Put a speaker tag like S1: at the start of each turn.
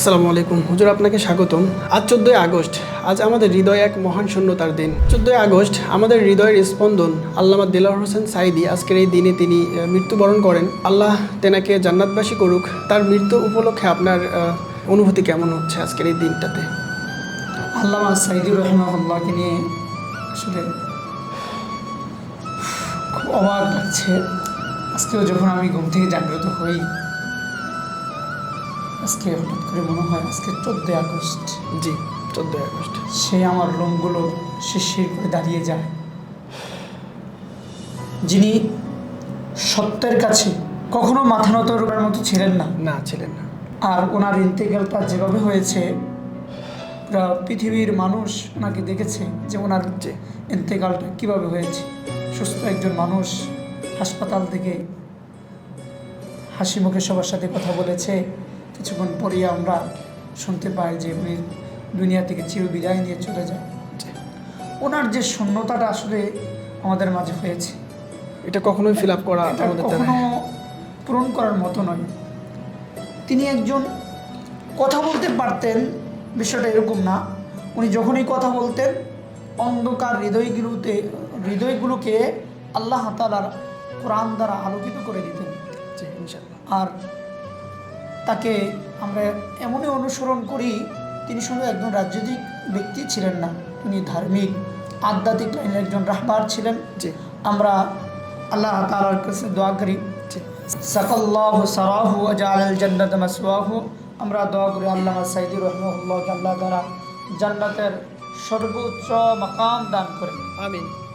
S1: আসসালামু আলাইকুম। হুজুর, আপনাকে স্বাগতম। আজ চোদ্দোই আগস্ট। আজ আমাদের হৃদয় এক মহান শূন্যতার দিন। চোদ্দোই আগস্ট আমাদের হৃদয়ের স্পন্দন আল্লামা দিলার হোসেন সাইদি আজকের এই দিনে তিনি মৃত্যুবরণ করেন। আল্লাহ তেনাকে জান্নাতবাসী করুক। তার মৃত্যু উপলক্ষে আপনার অনুভূতি কেমন হচ্ছে আজকের এই দিনটাতে?
S2: আল্লামা সাইদুর রহমাল্লাহকে নিয়ে আসলে খুব অবাক লাগছে। আজকেও যখন আমি ঘুম থেকে জাগ্রত হই আজকে হঠাৎ করে মনে হয় আজকে চোদ্দোই আগস্ট।
S1: জি চোদ্দোই আগস্ট।
S2: সে আমার লোমগুলো শিরশির করে দাঁড়িয়ে যায়। যিনি সত্যের কাছে কখনো মাথা নত করার মতো ছিলেন না।
S1: না ছিলেন না।
S2: আর ওনার ইন্তেকালটা যেভাবে হয়েছে পৃথিবীর মানুষ ওনাকে দেখেছে যে ওনার যে ইন্তেকালটা কীভাবে হয়েছে। সুস্থ একজন মানুষ হাসপাতাল থেকে হাসি মুখে সবার সাথে কথা বলেছে। কিছুক্ষণ পরেই আমরা শুনতে পাই যে উনি দুনিয়া থেকে চির বিদায় নিয়ে চলে যায় ওনার যে শূন্যতাটা আসলে আমাদের মাঝে হয়েছে।
S1: এটা কখনোই ফিল আপ করা
S2: কখনো পূরণ করার মতো নয়। তিনি একজন কথা বলতে পারতেন বিষয়টা এরকম না। উনি যখনই কথা বলতেন অন্ধকার হৃদয়গুলোতে হৃদয়গুলোকে আল্লাহ তালার কোরআন দ্বারা আলোকিত করে দিতেন। আর তাকে আমরা এমনই অনুসরণ করি তিনি শুধু একজন রাজনৈতিক ব্যক্তি ছিলেন না তিনি ধার্মিক আধ্যাত্মিক লাইনের একজন রাহবার ছিলেন।
S1: যে
S2: আমরা আল্লাহ তালার কাছে দোয়া করি। সাকাল্লাহ সারাহু আজাল জান্নাত মাসওয়াহু। আমরা দোয়া করি আল্লাহ সাইদুর রহমুল্লাহকে আল্লাহ তারা জান্নাতের সর্বোচ্চ মাকাম দান করেন।
S1: আমিন।